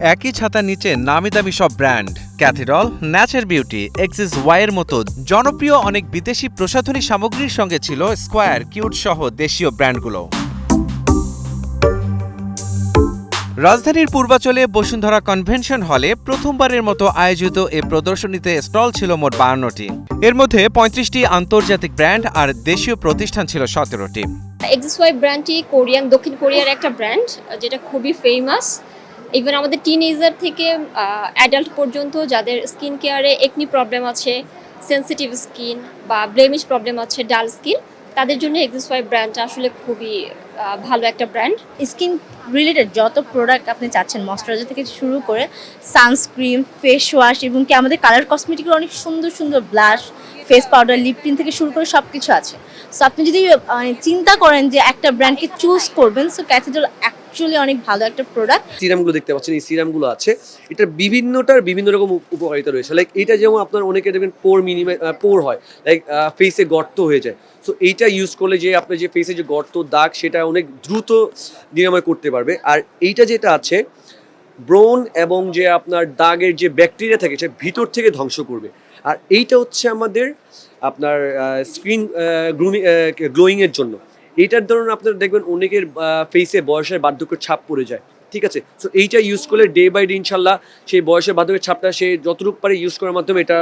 একই ছাতার নিচে নামি দামি সব brand. Cathedral nature beauty, Axis ওয়াইয়ের মতো জনপ্রিয় অনেক বিদেশি প্রসাধনী সামগ্রীর সঙ্গে ছিল স্কোয়ার, কিউট সহ দেশীয় ব্র্যান্ডগুলো। রাজধানীর পূর্বাচলে বসুন্ধরা কনভেনশন হলে প্রথমবারের মতো আয়োজিত এ প্রদর্শনীতে স্টল ছিল মোট বায়ান্নটি এর মধ্যে পঁয়ত্রিশটি আন্তর্জাতিক ব্র্যান্ড আর দেশীয় প্রতিষ্ঠান ছিল সতেরোটি। এক্সিস ওয়াই ব্র্যান্ডটি কোরিয়ান, দক্ষিণ কোরিয়ার একটা ব্র্যান্ড, যেটা খুবই ফেমাস ইভেন আমাদের টিন টিনেজার থেকে অ্যাডাল্ট পর্যন্ত যাদের স্কিন কেয়ারে একনি প্রবলেম আছে সেনসিটিভ স্কিন বা ব্লেমিশ প্রবলেম আছে ডাল স্কিন তাদের জন্য এক্সওয়াই ব্র্যান্ডটা আসলে খুবই ভালো একটা ব্র্যান্ড স্কিন রিলেটেড যত প্রোডাক্ট আপনি চাচ্ছেন ময়শ্চারাইজার থেকে শুরু করে সানস্ক্রিন ফেস ওয়াশ এবং কি আমাদের কালার কসমেটিকের অনেক সুন্দর সুন্দর blush face powder lip tint থেকে শুরু করে সব কিছু আছে। সো আপনি যদি চিন্তা করেন যে একটা ব্র্যান্ডকে চুজ করবেন সো ক্যাথিড্রাল অ্যাকচুয়ালি অনেক ভালো একটা প্রোডাক্ট সিরামগুলো দেখতে পাচ্ছেন, এই সিরামগুলো আছে। এটার বিভিন্নটার বিভিন্ন রকম উপ- উপকারিতা রয়েছে। লাইক এটা যেমন আপনার অনেকে দেখবেন পোর মিনিমাই পোর হয় লাইক ফেসে গর্ত হয়ে যায়। সো এইটা ইউজ করলে যে আপনার যে ফেসে যে গর্ত, দাগ, সেটা অনেক দ্রুত নিরাময় করতে পারবে। আর এইটা যেটা আছে ব্রোন এবং যে আপনার দাগের যে ব্যাকটেরিয়া থাকে, সেটা ভিতর থেকে ধ্বংস করবে। আর এইটা হচ্ছে আমাদের আপনার স্ক্রিন গ্রুমিং গ্লোয়িংয়ের জন্য। এইটার ধরুন আপনারা দেখবেন অনেকের ফেসে বয়সের বার্ধক্য ছাপ পড়ে যায়। ঠিক আছে? সো এইটা ইউজ করলে ডে বাই ডে ইনশাল্লাহ সেই বয়সের বার্ধক্যের ছাপটা সে যতটুকু পারে ইউজ করার মাধ্যমে এটা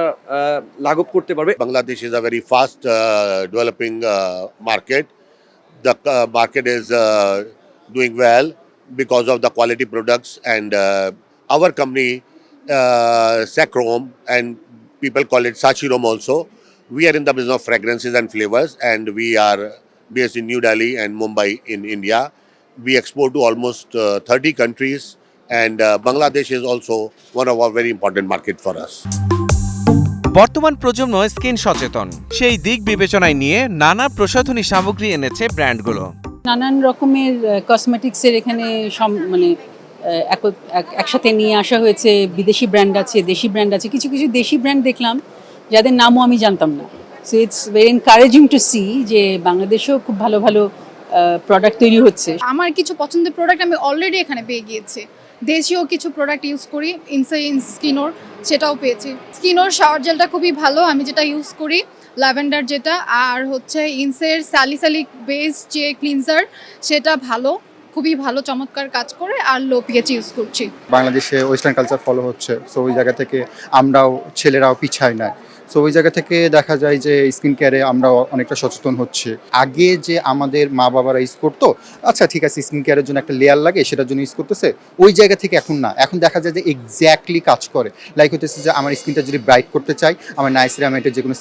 লাঘব করতে পারবে। Bangladesh is a very fast developing market the market is doing well because of the quality products and our company Sacrom and people call it Sachirom also we are in the business of fragrances and flavours and we are based in New Delhi and Mumbai in India. We export to almost uh, 30 countries, and uh, Bangladesh is also one of our very important markets for us. বর্তমান প্রজন্ম skin সচেতন। সেই দিক বিবেচনায় নিয়ে নানা প্রসাধনী সামগ্রী এনেছে ব্র্যান্ডগুলো। নানান রকমের কসমেটিক্সের এখানে মানে একসাথে নিয়ে আসা হয়েছে। বিদেশি ব্র্যান্ড আছে দেশি ব্র্যান্ড আছে। কিছু কিছু দেশি ব্র্যান্ড দেখলাম যাদের নামও আমি জানতাম না। So it's very encouraging to see যে বাংলাদেশেও খুব ভালো ভালো প্রোডাক্ট তৈরি হচ্ছে। আমার কিছু পছন্দের প্রোডাক্ট আমি অলরেডি এখানে পেয়ে গিয়েছি। দেশীয় কিছু প্রোডাক্ট ইউজ করি ইনসাইন স্কিনোর সেটাও পেয়েছি। স্কিনোর শাওয়ার জেলটা খুবই ভালো আমি যেটা ইউজ করি ল্যাভেন্ডার যেটা আর হচ্ছে ইনসের স্যালিসালিক বেস যে ক্লিনজার সেটা ভালো খুবই ভালো চমৎকার কাজ করে আর লো পিএচ ইউজ করছি। বাংলাদেশে ওয়েস্টার্ন কালচার ফলো হচ্ছে সো ওই জায়গা থেকে আমরাও ছেলেরাও পিছায় নাই সো ওই জায়গা থেকে দেখা যায় যে স্কিন কেয়ারে আমরা অনেকটা সচেতন হচ্ছে। আগে যে আমাদের মা বাবারা ইউজ করতো আচ্ছা ঠিক আছে, স্কিন কেয়ারের জন্য একটা লেয়ার লাগে, সেটার জন্য ইউজ করতেছে, ওই জায়গা থেকে এখন না। এখন দেখা যায় যে এক্স্যাক্টলি কাজ করে। লাইক হতেছে যে আমার স্কিনটা যদি ব্রাইট করতে চাই, আমার নাই নাইসিরামেটের যে কোনো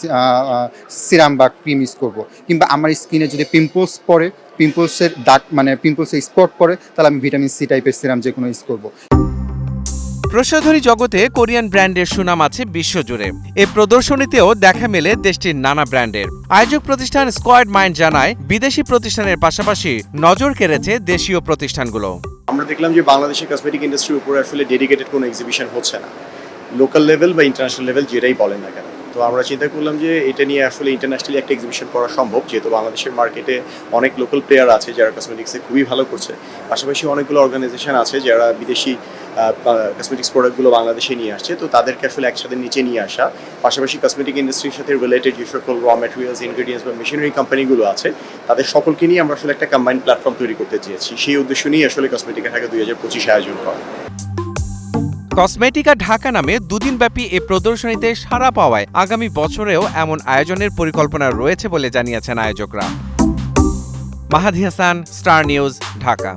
সিরাম বা ক্রিম ইউজ করব। কিংবা আমার স্কিনে যদি পিম্পলস পড়ে পিম্পলসের দাগ মানে পিম্পলসের স্পট পড়ে, তাহলে আমি ভিটামিন সি টাইপের সিরাম যে কোনো ইউজ করব। প্রসাধনী জগতে কোরিয়ান ব্র্যান্ডের সুনাম আছে বিশ্বজুড়ে। এ প্রদর্শনীতেও দেখা মেলে দেশটির নানা ব্র্যান্ডের। আয়োজক প্রতিষ্ঠান স্কোয়াড মাইন্ড জানায়, বিদেশি প্রতিষ্ঠানের পাশাপাশি নজর কেড়েছে দেশীয় প্রতিষ্ঠানগুলো। আমরা দেখলাম যে বাংলাদেশের কসমেটিক ইন্ডাস্ট্রির উপরে আসলে ডেডিকেটেড কোনো এক্সিবিশন হচ্ছে না। লোকাল লেভেল বা ইন্টারন্যাশনাল লেভেল যেটাই বলেন না কেন। তো আমরা চিন্তা করলাম যে এটা নিয়ে আসলে ইন্টারন্যাশনালি একটা এক্সিবিশন করা সম্ভব, যেহেতু বাংলাদেশের মার্কেটে অনেক লোকাল প্লেয়ার আছে যারা কসমেটিক্সে খুবই ভালো করছে। পাশাপাশি অনেকগুলো অর্গানাইজেশন আছে যারা বিদেশি কসমেটিক্স প্রোডাক্টগুলো বাংলাদেশে নিয়ে আসছে, তো তাদেরকে আসলে একসাথে নিচে নিয়ে আসা। পাশাপাশি কসমেটিক ইন্ডাস্ট্রির সাথে রিলেটেড যে সকল র ম্যাটেরিয়ালস ইনগ্রিডিয়েন্টস বা মেশিনারি কোম্পানিগুলো আছে, তাদের সকলকে নিয়ে আমরা আসলে একটা কম্বাইন্ড প্ল্যাটফর্ম তৈরি করতে চেয়েছি। সেই উদ্দেশ্য নিয়ে আসলে কসমেটিক ঢাকা দুই হাজার পঁচিশে আয়োজন করা। কসমেটিকা ঢাকা নামে দুদিনব্যাপী এ প্রদর্শনীতে সাড়া পাওয়ায় আগামী বছরেও এমন আয়োজনের পরিকল্পনা রয়েছে বলে জানিয়েছেন আয়োজকরা। Mahadi Hasan star news, Dhaka.